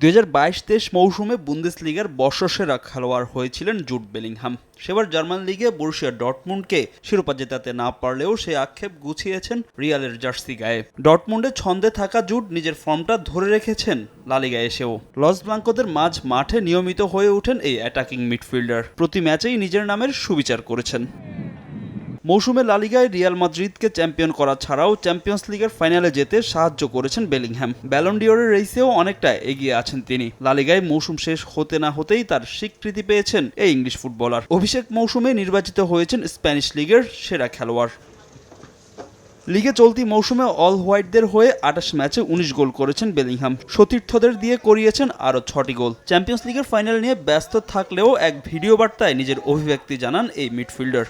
দুই হাজার বাইশ তেইশ মৌসুমে বুন্দেসলিগার বর্ষসেরা খেলোয়াড় হয়েছিলেন জুট বেলিংহাম। সেবার জার্মান লিগে বরুশিয়া ডটমুন্ডকে শিরোপা জেতাতে না পারলেও সে আক্ষেপ গুছিয়েছেন রিয়ালের জার্সি গায়ে। ডটমুন্ডে ছন্দে থাকা জুট নিজের ফর্মটা ধরে রেখেছেন লালিগা এসেও। লস ব্লাঙ্কোদের মাঝ মাঠে নিয়মিত হয়ে ওঠেন এই অ্যাটাকিং মিডফিল্ডার। প্রতি ম্যাচেই নিজের নামের সুবিচার করেছেন। মৌসুমে লালিগায় রিয়াল মাদ্রিদকে চ্যাম্পিয়ন করা ছাড়াও চ্যাম্পিয়ন্স লিগের ফাইনালে যেতে সাহায্য করেছেন বেলিংহ্যাম ব্যালন্ডিওরের রেসেও অনেকটা এগিয়ে আছেন তিনি। লালিগায় মৌসুম শেষ হতে না হতেই তার স্বীকৃতি পেয়েছেন এই ইংলিশ ফুটবলার। অভিষেক মৌসুমে নির্বাচিত হয়েছেন স্প্যানিশ লিগের সেরা খেলোয়াড়। লিগে চলতি মৌসুমে অল হোয়াইটদের হয়ে আটাশ ম্যাচে উনিশ গোল করেছেন বেলিংহাম। সতীর্থদের দিয়ে করিয়েছেন আরও ছটি গোল। চ্যাম্পিয়ন্স লিগের ফাইনাল নিয়ে ব্যস্ত থাকলেও এক ভিডিও বার্তায় নিজের অভিব্যক্তি জানান এই মিডফিল্ডার।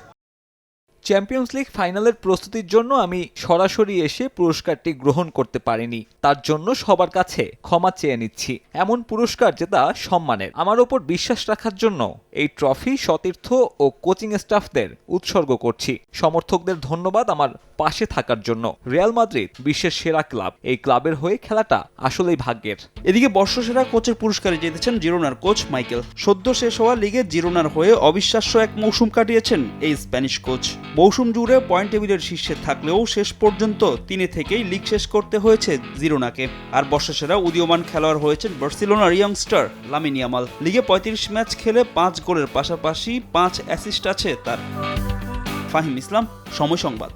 চ্যাম্পিয়ন্স লিগ ফাইনালের প্রস্তুতির জন্য আমি সরাসরি এসে পুরস্কারটি গ্রহণ করতে পারিনি। তার জন্য সবার কাছে ক্ষমা চেয়ে নিচ্ছি। এমন পুরস্কার জেতা সম্মানের। আমার ওপর বিশ্বাস রাখার জন্য এই ট্রফি সতীর্থ ও কোচিং স্টাফদের উৎসর্গ করছি। সমর্থকদের ধন্যবাদ আমার পাশে থাকার জন্য। রিয়াল মাদ্রিদ বিশ্বের সেরা ক্লাব। এই ক্লাবের হয়ে খেলাটা আসলেই ভাগ্যের। এদিকে বর্ষসেরা কোচের পুরস্কারে জিতেছেন জিরোনার কোচ মাইকেল। সদ্য শেষ হওয়া লিগে জিরোনার হয়ে অবিশ্বাস্য এক মৌসুম কাটিয়েছেন এই স্প্যানিশ কোচ। মৌসুম জুড়ে পয়েন্ট টেবিলের শীর্ষে থাকলেও শেষ পর্যন্ত তিনি থেকেই লিগ শেষ করতে হয়েছে জিরোনাকে। আর বর্ষসেরা উদীয়মান খেলোয়াড় হয়েছেন বার্সিলোনার ইয়াংস্টার লামিনিয়ামাল লিগে পঁয়ত্রিশ ম্যাচ খেলে পাঁচ গোলের পাশাপাশি পাঁচ অ্যাসিস্ট আছে তার। ফাহিম ইসলাম, সময় সংবাদ।